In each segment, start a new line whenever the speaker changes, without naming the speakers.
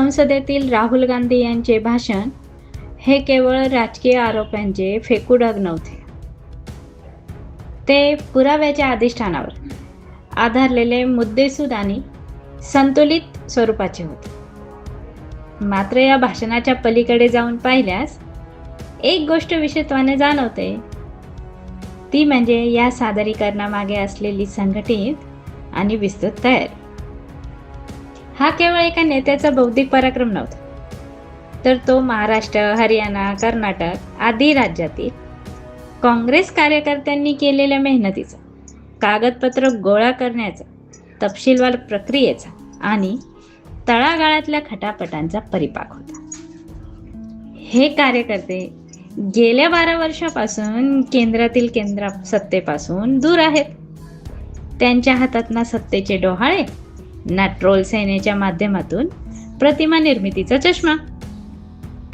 संसदेतील राहुल गांधी यांचे भाषण हे केवळ राजकीय आरोपांचे फेकूडग नव्हते. ते पुराव्याच्या अधिष्ठानावर आधारलेले मुद्देसूद आणि संतुलित स्वरूपाचे होते. मात्र या भाषणाच्या पलीकडे जाऊन पाहिल्यास एक गोष्ट विशेषत्वाने जाणवते. ती म्हणजे या सादरीकरणामागे असलेली संघटित आणि विस्तृत तयारी. हा केवळ एका नेत्याचा बौद्धिक पराक्रम नव्हता. तर तो महाराष्ट्र हरियाणा कर्नाटक आदी राज्यातील काँग्रेस कार्यकर्त्यांनी केलेल्या मेहनतीचा कागदपत्र गोळा करण्याचा तपशीलवार प्रक्रियेचा आणि तळागाळातल्या खटापटांचा परिपाक होता. हे कार्यकर्ते गेल्या बारा वर्षापासून केंद्रातील केंद्र सत्तेपासून दूर आहेत. त्यांच्या हातात ना सत्तेचे डोहाळे नॅट्रोल सेनेच्या माध्यमातून प्रतिमा निर्मितीचा चष्मा.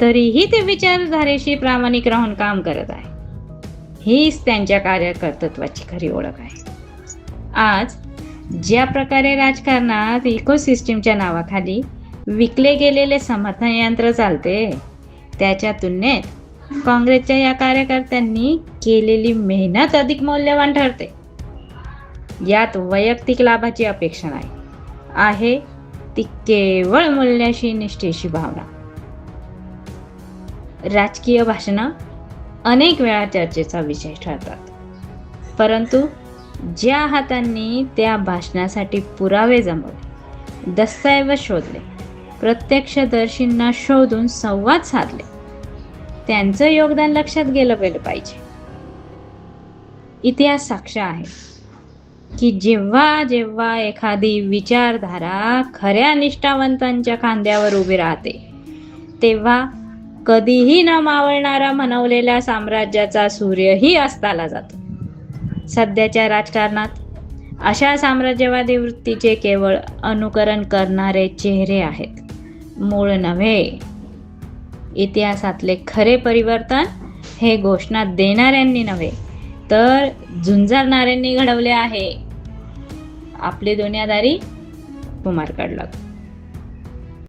तरीही ते विचारधारेशी प्रामाणिक राहून काम करत आहे. हीच त्यांच्या कार्यकर्तृत्वाची खरी ओळख आहे. आज ज्या प्रकारे राजकारणात इकोसिस्टीमच्या नावाखाली विकले गेलेले समर्थन यंत्र चालते त्याच्या तुलनेत काँग्रेसच्या या कार्यकर्त्यांनी केलेली मेहनत अधिक मौल्यवान ठरते. यात वैयक्तिक लाभाची अपेक्षा नाही. आहे. ती केवळ मूल्याशी निष्ठेशी भावना. राजकीय भाषणं अनेक वेळा चर्चेचा विषय ठरतात. परंतु ज्या हातांनी त्या भाषणासाठी पुरावे जमवले दस्तऐवज शोधले प्रत्यक्षदर्शींना शोधून संवाद साधले त्यांचं योगदान लक्षात गेलं गेलं पाहिजे. इतिहास साक्ष आहे. की जेव्हा जेव्हा एखादी विचारधारा खऱ्या निष्ठावंतांच्या खांद्यावर उभी राहते तेव्हा कधीही न मावळणारा म्हणवलेल्या साम्राज्याचा सूर्यही अस्ताला जातो. सध्याच्या राजकारणात अशा साम्राज्यवादी वृत्तीचे केवळ अनुकरण करणारे चेहरे आहेत. मूळ नव्हे. इतिहासातले खरे परिवर्तन हे घोषणा देणाऱ्यांनी नव्हे. तर झुंजारणाऱ्यांनी घडवले आहे. आपली दुनियादारी कुमार काढला